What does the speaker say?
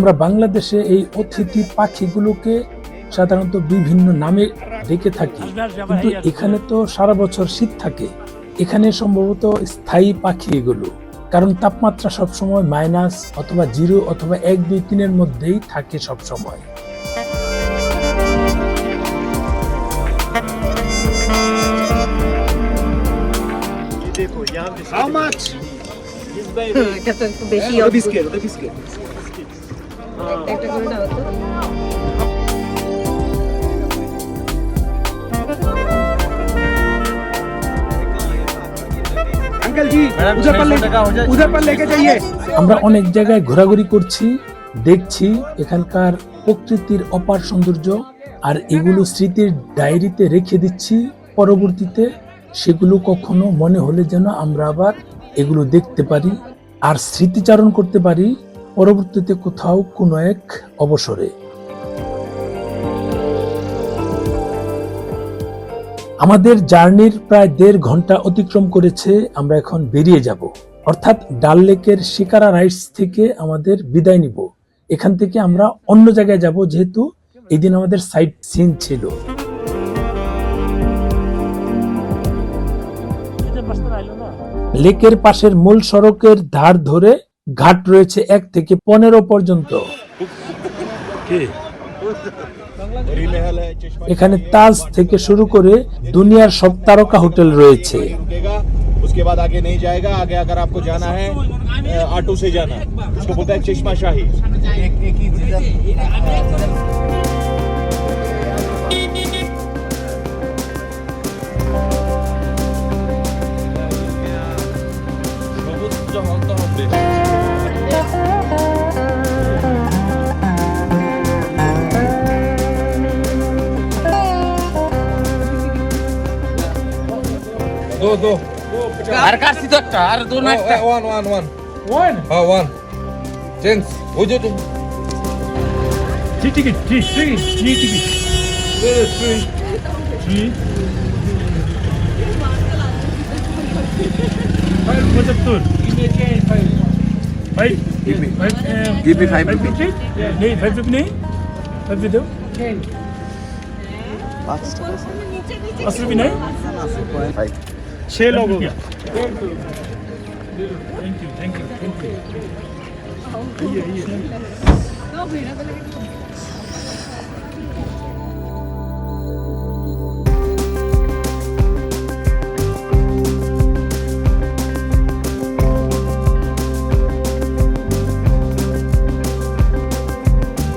আমরা বাংলাদেশে এই অতিথি পাখিগুলোকে সাধারণত বিভিন্ন নামে ডেকে থাকি। কিন্তু এখানে তো সারা বছর শীত থাকে। এখানে সম্ভবত স্থায়ী পাখি এগুলো। কারণ তাপমাত্রা সবসময় মাইনাস অথবা জিরো অথবা এক দুই তিনের মধ্যেই থাকে সবসময়। How much? আমরা অনেক জায়গায় ঘোরাঘুরি করছি দেখছি এখানকার প্রকৃতির অপার সৌন্দর্য আর এগুলো স্মৃতির ডায়েরিতে রেখে দিচ্ছি। পরবর্তীতে সেগুলো কখনো মনে হলে যেন আমরা আবার এগুলো দেখতে পারি আর স্মৃতিচারণ করতে পারি। পরবর্তীতে কোথাও কোনো এক অবসরে। আমাদের জার্নির প্রায় দেড় ঘণ্টা অতিক্রম করেছে, আমরা এখন বেরিয়ে যাব। অর্থাৎ ডাল লেকের শিকারা রাইডস থেকে আমাদের বিদায় নিব। এখান থেকে আমরা অন্য জায়গায় যাব, যেহেতু এদিন আমাদের সাইট সিন ছিল। লেকের পাশের মূল সড়কের ধার ধরে ঘাট রয়েছে এক থেকে পনেরো পর্যন্ত এখানে তাজ থেকে শুরু করে দুনিয়ার সব তারকা হোটেল রয়েছে रुकेगा उसके बाद आगे नहीं जाएगा आगे अगर आपको जाना है अ, ऑटो से जाना उसको बोलता है चश्मा शाही एक एक ही दो दो আর কার সিদ্ধ একটা? আর দু না একটা? ওয়ান ওয়ান ওয়ান ওয়ান হ্যাঁ ওয়ান চেঞ্জ হয়ে যাও তুমি three ticket three three three ticket three three five পঁচাত্তর। Five five give me 5 rupees. nahi 5 rupees nahi 5 de do 5 rupees nahi 5 छः लोगों का thank you thank you thank you